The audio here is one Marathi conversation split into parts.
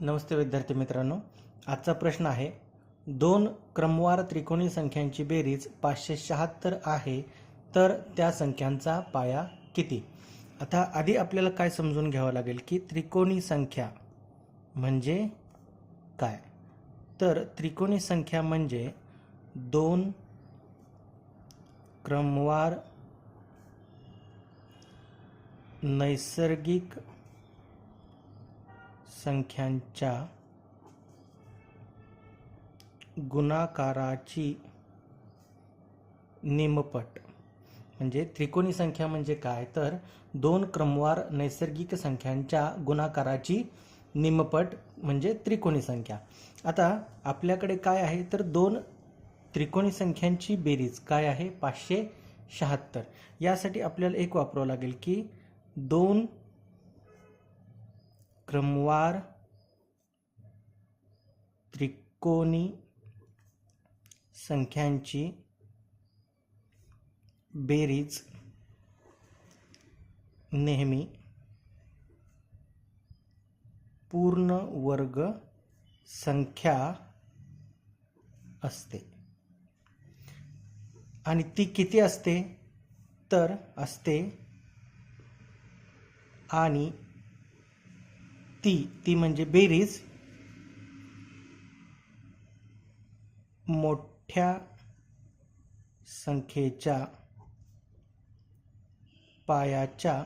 नमस्ते विद्यार्थी मित्रांनो. आजचा प्रश्न आहे दोन क्रमवार त्रिकोणी संख्यांची बेरीज पाचशे शहात्तर आहे तर त्या संख्यांचा पाया किती? आता आधी आपल्याला काय समजून घ्यावं लागेल की त्रिकोणी संख्या म्हणजे काय? तर त्रिकोणी संख्या म्हणजे दोन क्रमवार नैसर्गिक संख्यांच्या गुणाकाराची निमपट. म्हणजे त्रिकोणी संख्या म्हणजे काय? तर दोन क्रमवार नैसर्गिक संख्यांच्या गुणाकाराची निमपट म्हणजे त्रिकोणी संख्या. आता आपल्याकडे काय आहे? तर दोन त्रिकोणी संख्यांची बेरीज काय आहे? पाचशे शहात्तर. यासाठी आपल्याला एक वापरावं लागेल की दोन क्रमवार त्रिकोणी संख्यांची बेरीज नेहमी पूर्ण वर्ग संख्या असते. आणि ती किती असते? तर असते आणि ती ती म्हणजे बेरीज. मोठ्या संख्येच्या पायाच्या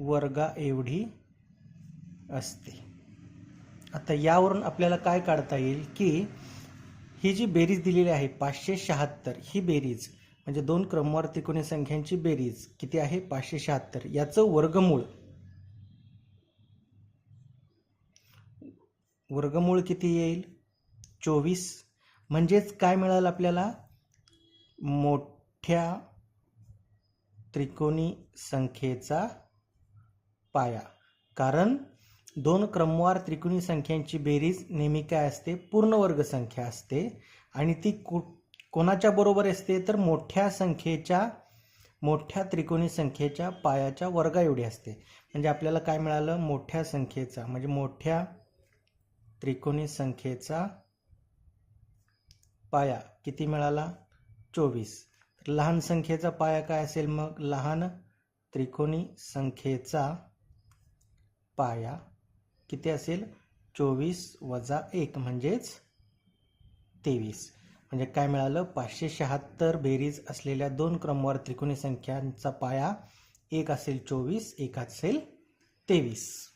वर्गा एवढी असते. आता यावरून आपल्याला काय काढता येईल की ही जी बेरीज दिलेली आहे पाचशे शहात्तर ही बेरीज म्हणजे दोन क्रमवार त्रिकोणी संख्यांची बेरीज किती आहे? पाचशे शहात्तर. याचं वर्गमूळ वर्गमूळ किती येईल? चोवीस. म्हणजेच काय मिळालं आपल्याला? मोठ्या त्रिकोणी संख्येचा पाया. कारण दोन क्रमवार त्रिकोणी संख्यांची बेरीज नेहमी काय असते? पूर्ण वर्ग संख्या असते. आणि ती कु कोणाच्या बरोबर असते? तर मोठ्या संख्येच्या मोठ्या त्रिकोणी संख्येच्या पायाच्या वर्गा एवढी असते. म्हणजे आपल्याला काय मिळालं? मोठ्या संख्येचा. म्हणजे मोठ्या त्रिकोणी संख्येचा पाया किती मिळाला? चोवीस. तर लहान संख्येचा पाया काय असेल मग? लहान त्रिकोणी संख्येचा पाया किती असेल? चोवीस वजा एक म्हणजेच तेवीस. म्हणजे काय मिळालं? पाचशे शहात्तर बेरीज असलेल्या दोन क्रमवार त्रिकोणी संख्यांचा पाया एक असेल चोवीस एक असेल तेवीस.